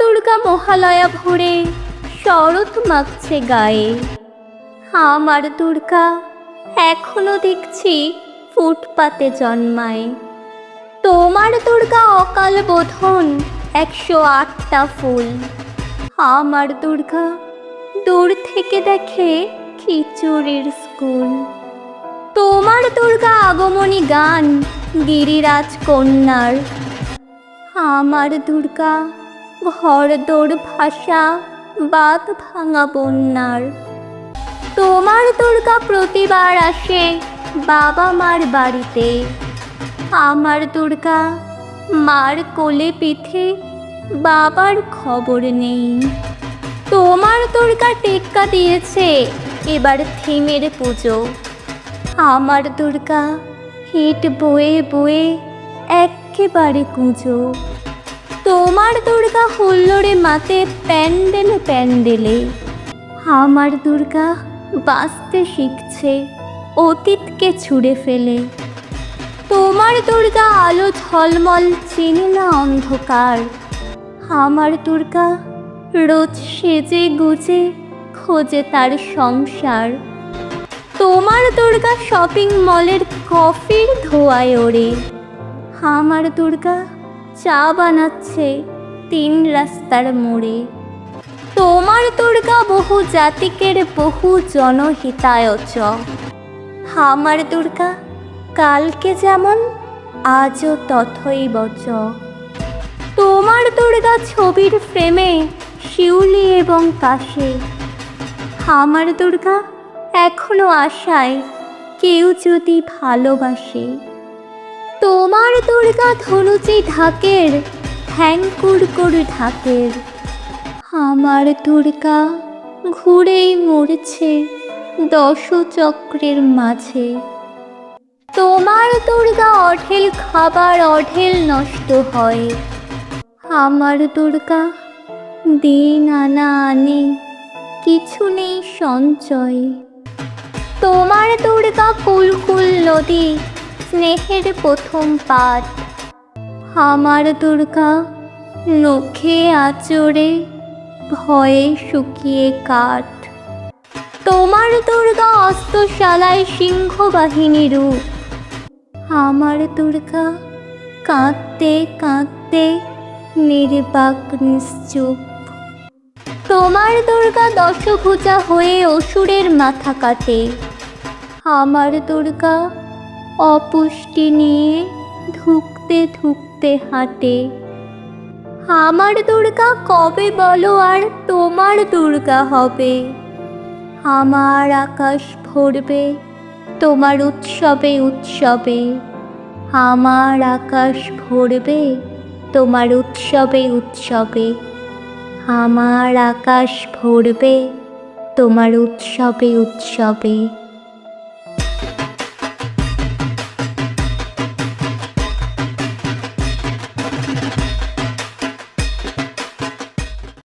দুর্গা মহালয়া ভরে শরৎ মাখছে গায়ে। আমার দুর্গা, এখনও দেখছি ফুটপাতে জন্মায়। তোমার দুর্গা অকাল বোধন একশো আটটা ফুল। আমার দুর্গা, দূর থেকে দেখে খিচুড়ির স্কুল। তোমার দুর্গা আগমনী গান গিরিরাজ কন্যার। আমার দুর্গা ঘর দৌড় ভাষা বাদ ভাঙা বন্যার। তোমার দুর্গা প্রতিবার আসে বাবা মার বাড়িতে। আমার দুর্গা মার কোলে পিঠে বাবার খবর নেই। তোমার দুর্গা টেক্কা দিয়েছে এবার থিমের পুজো। আমার দুর্গা হিট বয়ে বয়ে একেবারে কুঁজো। তোমার দুর্গা হুল্লোড়ে মাতে প্যান্ডেলে প্যান্ডেলে। আমার দুর্গা বাঁচতে শিখছে, অতীতকে ছুঁড়ে ফেলে। তোমার দুর্গা আলো ঝলমল চিনি না অন্ধকার। আমার দুর্গা রোজ সেজে গুজে খোঁজে তার সংসার। তোমার দুর্গা শপিং মলের কফির ধোয়ায় ওড়ে। আমার দুর্গা চা বানাচ্ছে তিন রাস্তার মোড়ে। তোমার দুর্গা বহু জাতিকের বহু জনহিতায়চ। আমার দুর্গা, কালকে যেমন, আজও তথই বচ। তোমার দুর্গা ছবির ফ্রেমে শিউলি এবং কাশে। আমার দুর্গা, এখনও আশায় কেউ যদি ভালোবাসে। দুর্গা ধনুচি ঢাকের ঢাকের। আমার দুর্গা ঘুরেই মরছে দশচক্রের মাঝে। তোমার দুর্গা অঢেল খাবার অঢেল নষ্ট হয়। আমার দুর্গা দিন আনা আনে, কিছু নেই সঞ্চয়। তোমার দুর্গা কুলকুল নদী স্নেহের প্রথম পাত আমার দুর্গা, নখে আচরে ভয়ে শুকিয়ে কাঠ। তোমার দুর্গা অস্ত্রশালায় সিংহ বাহিনী রূপ। আমার দুর্গা, কাঁদতে কাঁদতে নির্বাক নিশ্চুপ। তোমার দুর্গা দশভুজা হয়ে অসুরের মাথা কাটে। আমার দুর্গা অপুষ্টি নিয়ে ধুকতে ধুকতে হাঁটে। আমার দুর্গা কবে বলো আর তোমার দুর্গা হবে? আমার আকাশ ভরবে, তোমার উৎসবে উৎসবে। আমার আকাশ ভরবে, তোমার উৎসবে উৎসবে। আমার আকাশ ভরবে, তোমার উৎসবে উৎসবে।